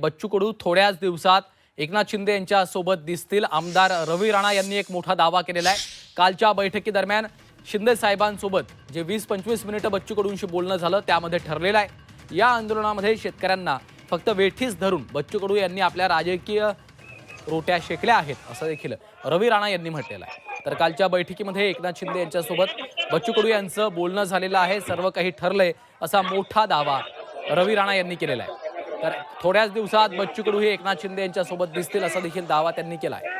बच्चू कडू थोड्याच दिवसात एकनाथ शिंदे यांच्या सोबत दिसतील. आमदार रवी राणा यांनी एक मोठा दावा केलेला आहे. कालच्या बैठकीदरम्यान शिंदे साहेबांसोबत जे वीस पंचवीस मिनिटं बच्चू कडूंशी बोलणं झालं त्यामध्ये ठरलेलं आहे. या आंदोलनामध्ये शेतकऱ्यांना फक्त वेठीस धरून बच्चू कडू यांनी आपल्या राजकीय रोट्या शेकल्या आहेत असं देखील रवी राणा यांनी म्हटलेलं आहे. तर कालच्या बैठकीमध्ये एकनाथ शिंदे यांच्यासोबत बच्चू कडू यांचं बोलणं झालेलं आहे. सर्व काही ठरलंय असा मोठा दावा रवी राणा यांनी केलेला आहे. तर थोड्याच दिवसात बच्चू कडू हे एकनाथ शिंदे यांच्यासोबत दिसतील असा देखील दावा त्यांनी केला आहे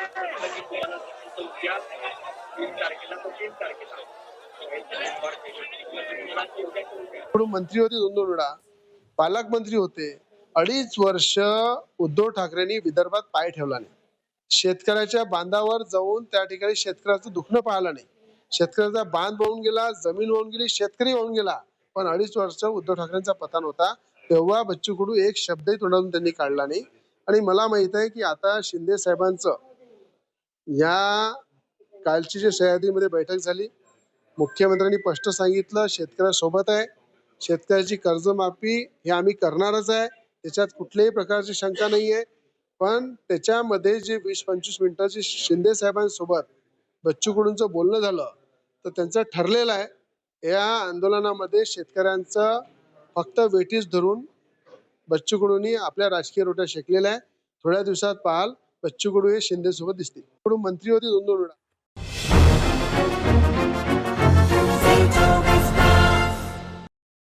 मंत्री होते दोन दोन वेळा. पालकमंत्री होते. अडीच वर्ष उद्धव ठाकरेंनी विदर्भात पाय ठेवला नाही. शेतकऱ्याच्या बांधावर जाऊन त्या ठिकाणी शेतकऱ्याचं दुखणं पाहिलं नाही. शेतकऱ्याचा बांध वाहून गेला जमीन वाहून गेली शेतकरी वाहून गेला. पण अडीच वर्ष उद्धव ठाकरेंचा पतन होता. तेव्हा बच्चू कडू एक शब्दही तोंडातून त्यांनी काढला नाही. आणि मला माहीत आहे की आता शिंदे साहेबांचं या कालची जी सह्याद्रीमध्ये बैठक झाली मुख्यमंत्र्यांनी स्पष्ट सांगितलं शेतकऱ्यासोबत आहे. शेतकऱ्याची कर्जमाफी हे आम्ही करणारच आहे. त्याच्यात कुठल्याही प्रकारची शंका नाही आहे पण त्याच्यामध्ये जे वीस पंचवीस मिनिटाची शिंदे साहेबांसोबत बच्चू कडूंचं बोलणं झालं तर त्यांचं ठरलेलं आहे. या आंदोलनामध्ये शेतकऱ्यांचं फक्त वेठीस धरून बच्चू कडूंनी आपल्या राजकीय रोट्या शेकलेल्या आहे थोड्या दिवसात पाहाल बच्चू कडू हे शिंदे सोबत दिसतील. कडू मंत्री होते दोन दोन वेळा.